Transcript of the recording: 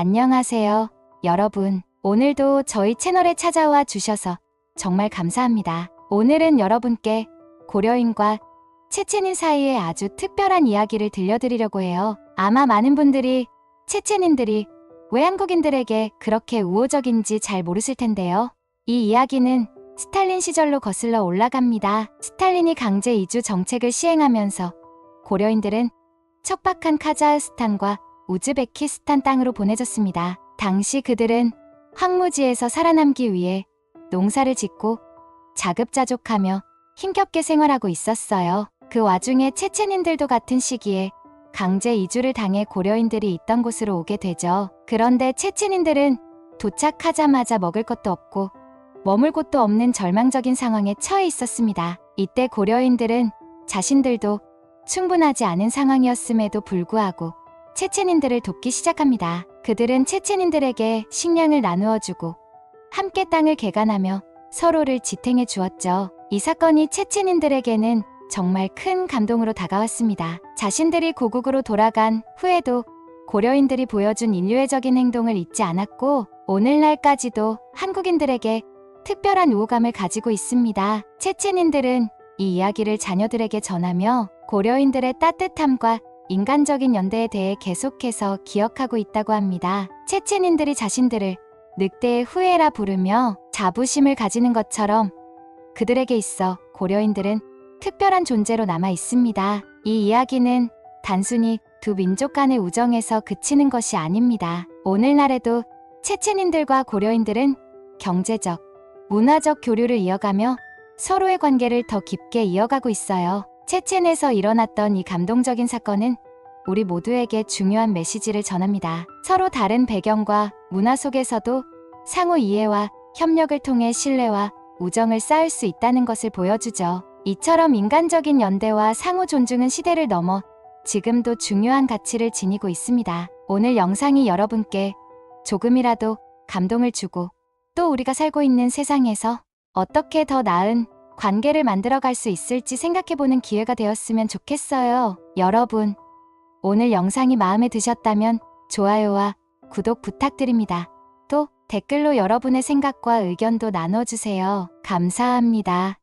안녕하세요, 여러분. 오늘도 저희 채널에 찾아와 주셔서 정말 감사합니다. 오늘은 여러분께 고려인과 체체닌 사이의 아주 특별한 이야기를 들려드리려고 해요. 아마 많은 분들이 체체닌들이 왜 한국인들에게 그렇게 우호적인지 잘 모르실 텐데요. 이 이야기는 스탈린 시절로 거슬러 올라갑니다. 스탈린이 강제 이주 정책을 시행하면서 고려인들은 척박한 카자흐스탄과 우즈베키스탄 땅으로 보내졌습니다. 당시 그들은 황무지에서 살아남기 위해 농사를 짓고 자급자족하며 힘겹게 생활하고 있었어요. 그 와중에 체체닌들도 같은 시기에 강제 이주를 당해 고려인들이 있던 곳으로 오게 되죠. 그런데 체체닌들은 도착하자마자 먹을 것도 없고 머물 곳도 없는 절망적인 상황에 처해 있었습니다. 이때 고려인들은 자신들도 충분하지 않은 상황이었음에도 불구하고 체체닌들을 돕기 시작합니다. 그들은 체체닌들에게 식량을 나누어 주고 함께 땅을 개간하며 서로를 지탱해 주었죠. 이 사건이 체체닌들에게는 정말 큰 감동으로 다가왔습니다. 자신들이 고국으로 돌아간 후에도 고려인들이 보여준 인류애적인 행동을 잊지 않았고 오늘날까지도 한국인들에게 특별한 우호감을 가지고 있습니다. 체체닌들은 이 이야기를 자녀들에게 전하며 고려인들의 따뜻함과 인간적인 연대에 대해 계속해서 기억하고 있다고 합니다. 체체닌들이 자신들을 늑대의 후예라 부르며 자부심을 가지는 것처럼 그들에게 있어 고려인들은 특별한 존재로 남아 있습니다. 이 이야기는 단순히 두 민족 간의 우정에서 그치는 것이 아닙니다. 오늘날에도 체체닌들과 고려인들은 경제적, 문화적 교류를 이어가며 서로의 관계를 더 깊게 이어가고 있어요. 체첸에서 일어났던 이 감동적인 사건은 우리 모두에게 중요한 메시지를 전합니다. 서로 다른 배경과 문화 속에서도 상호 이해와 협력을 통해 신뢰와 우정을 쌓을 수 있다는 것을 보여주죠. 이처럼 인간적인 연대와 상호 존중은 시대를 넘어 지금도 중요한 가치를 지니고 있습니다. 오늘 영상이 여러분께 조금이라도 감동을 주고 또 우리가 살고 있는 세상에서 어떻게 더 나은 관계를 만들어 갈 수 있을지 생각해보는 기회가 되었으면 좋겠어요. 여러분, 오늘 영상이 마음에 드셨다면 좋아요와 구독 부탁드립니다. 또 댓글로 여러분의 생각과 의견도 나눠주세요. 감사합니다.